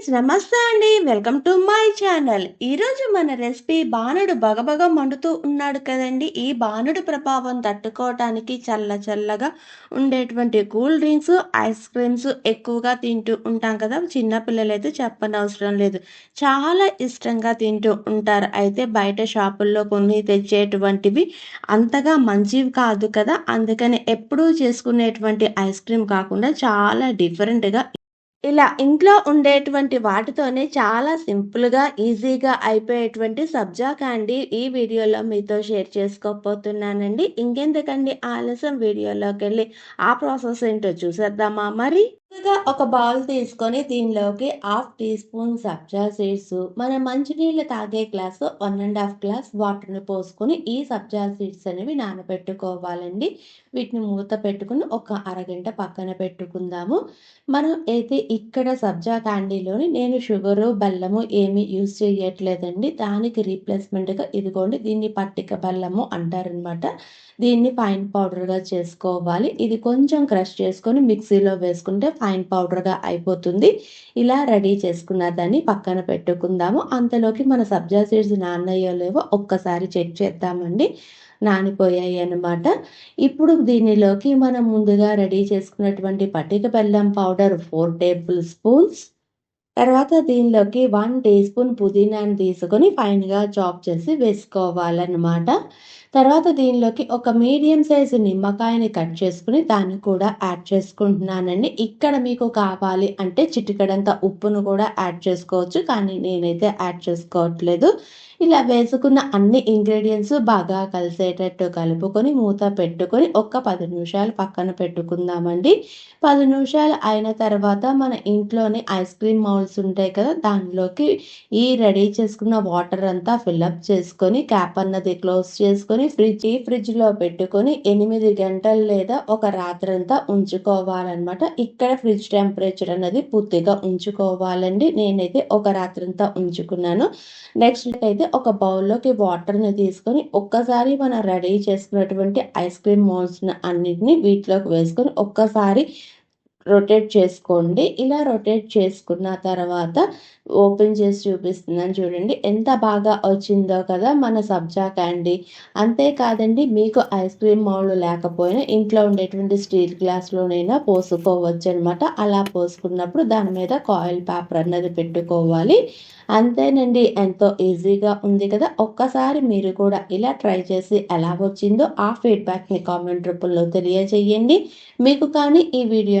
Friends నమస్తే అండి. Welcome to my channel. ఈరోజు మన రెసిపీ బాణుడు బగబగ మండుతూ ఉన్నాడు కదండి. ఈ బాణుడు ప్రభావం తట్టుకోవటానికి చల్ల చల్లగా ఉండేటువంటి కూల్ డ్రింక్స్ ఐస్ క్రీమ్స్ ఎక్కువగా తింటూ ఉంటాం కదా. చిన్నపిల్లలు అయితే చెప్పనవసరం లేదు. చాలా ఇష్టంగా తింటూ ఉంటారు. అయితే బయట షాపుల్లో కొన్ని తెచ్చేటువంటివి అంతగా మంచివి కాదు కదా. అందుకని ఎప్పుడూ చేసుకునేటువంటి ఐస్ క్రీమ్ కాకుండా చాలా డిఫరెంట్గా ఇలా ఇంట్లో ఉండేటువంటి వాటితోనే చాలా సింపుల్‌గా, ఈజీగా అయిపోయేటువంటి సబ్జా క్యాండీ ఈ వీడియోలో మీతో షేర్ చేసుకోకపోతున్నానండి ఇంకెందుకండి ఆలస్యం వీడియోలోకెళ్ళి ఆ ప్రాసెస్ ఏంటో చూసేద్దామా మరి? ముందుగా ఒక బౌల్ తీసుకొని దీనిలోకి హాఫ్ టీ స్పూన్ సబ్జా సీడ్స్ మన మంచినీళ్ళు తాగే glass one and half glass వాటర్ని పోసుకొని ఈ సబ్జా సీడ్స్ అనేవి నానబెట్టుకోవాలండి. వీటిని మూత పెట్టుకుని ఒక అరగంట పక్కన పెట్టుకుందాము. మనం అయితే ఇక్కడ సబ్జా క్యాండీలోని నేను షుగరు బెల్లము ఏమీ యూజ్ చేయట్లేదండి. దానికి రీప్లేస్మెంట్గా ఇదిగోండి దీన్ని పట్టిక బెల్లము అంటారనమాట దీన్ని ఫైన్ పౌడర్గా చేసుకోవాలి. ఇది కొంచెం క్రష్ చేసుకొని మిక్సీలో వేసుకుంటే ఫైన్ పౌడర్గా అయిపోతుంది. ఇలా రెడీ చేసుకున్న దాన్ని పక్కన పెట్టుకుందాము. అంతలోకి మన సబ్జా సీడ్స్ నాన్నయ్యో లేవో ఒక్కసారి చెక్ చేద్దామండి. నానిపోయాయి అన్నమాట. ఇప్పుడు దీనిలోకి మనం ముందుగా రెడీ చేసుకున్నటువంటి పటిక బెల్లం పౌడర్ ఫోర్ టేబుల్ స్పూన్స్ తర్వాత దీనిలోకి వన్ టీ స్పూన్ పుదీనాని తీసుకొని ఫైన్గా చాప్ చేసి వేసుకోవాలన్నమాట. తర్వాత దీనిలోకి ఒక మీడియం సైజు నిమ్మకాయని కట్ చేసుకుని దాన్ని కూడా యాడ్ చేసుకుంటున్నానండి. ఇక్కడ మీకు కావాలి అంటే చిటికడంత ఉప్పును కూడా యాడ్ చేసుకోవచ్చు కానీ నేనైతే యాడ్ చేసుకోవట్లేదు. ఇలా వేసుకున్న అన్ని ఇంగ్రీడియంట్స్ బాగా కలిసేటట్టు కలుపుకొని మూత పెట్టుకొని ఒక్క పది నిమిషాలు పక్కన పెట్టుకుందామండి. పది నిమిషాలు అయిన తర్వాత మన ఇంట్లోనే ఐస్ క్రీమ్ మౌల్స్ ఉంటాయి కదా దానిలోకి ఈ రెడీ చేసుకున్న వాటర్ అంతా ఫిల్అప్ చేసుకొని క్యాప్ అన్నది క్లోజ్ చేసుకొని ఫ్రిడ్జ్ ఈ ఫ్రిడ్జ్లో పెట్టుకొని ఎనిమిది గంటలు లేదా ఒక రాత్రంతా ఉంచుకోవాలన్నమాట. ఇక్కడ ఫ్రిడ్జ్ టెంపరేచర్ అనేది పూర్తిగా ఉంచుకోవాలండి. నేనైతే ఒక రాత్రంతా ఉంచుకున్నాను. నెక్స్ట్ అయితే ఒక బౌల్లోకి వాటర్ని తీసుకొని ఒక్కసారి మనం రెడీ చేసుకున్నటువంటి ఐస్ క్రీమ్ మోల్స్ని అన్నిటిని వీటిలోకి వేసుకొని ఒక్కసారి రొటేట్ చేసుకోండి. ఇలా రొటేట్ చేసుకున్న తర్వాత ఓపెన్ చేసి చూపిస్తున్నాను చూడండి. ఎంత బాగా వచ్చిందో కదా మన సబ్జా క్యాండీ. అంతేకాదండి మీకు ఐస్ క్రీమ్ మౌళ్ళు లేకపోయినా ఇంట్లో ఉండేటువంటి స్టీల్ గ్లాస్లోనైనా పోసుకోవచ్చు అనమాట అలా పోసుకున్నప్పుడు దాని మీద కాయిల్ పేపర్ అన్నది పెట్టుకోవాలి. అంతేనండి ఎంతో ఈజీగా ఉంది కదా. ఒక్కసారి మీరు కూడా ఇలా ట్రై చేసి ఎలా వచ్చిందో ఆ ఫీడ్బ్యాక్ని కామెంట్ రూపంలో తెలియజేయండి. మీకు కానీ ఈ video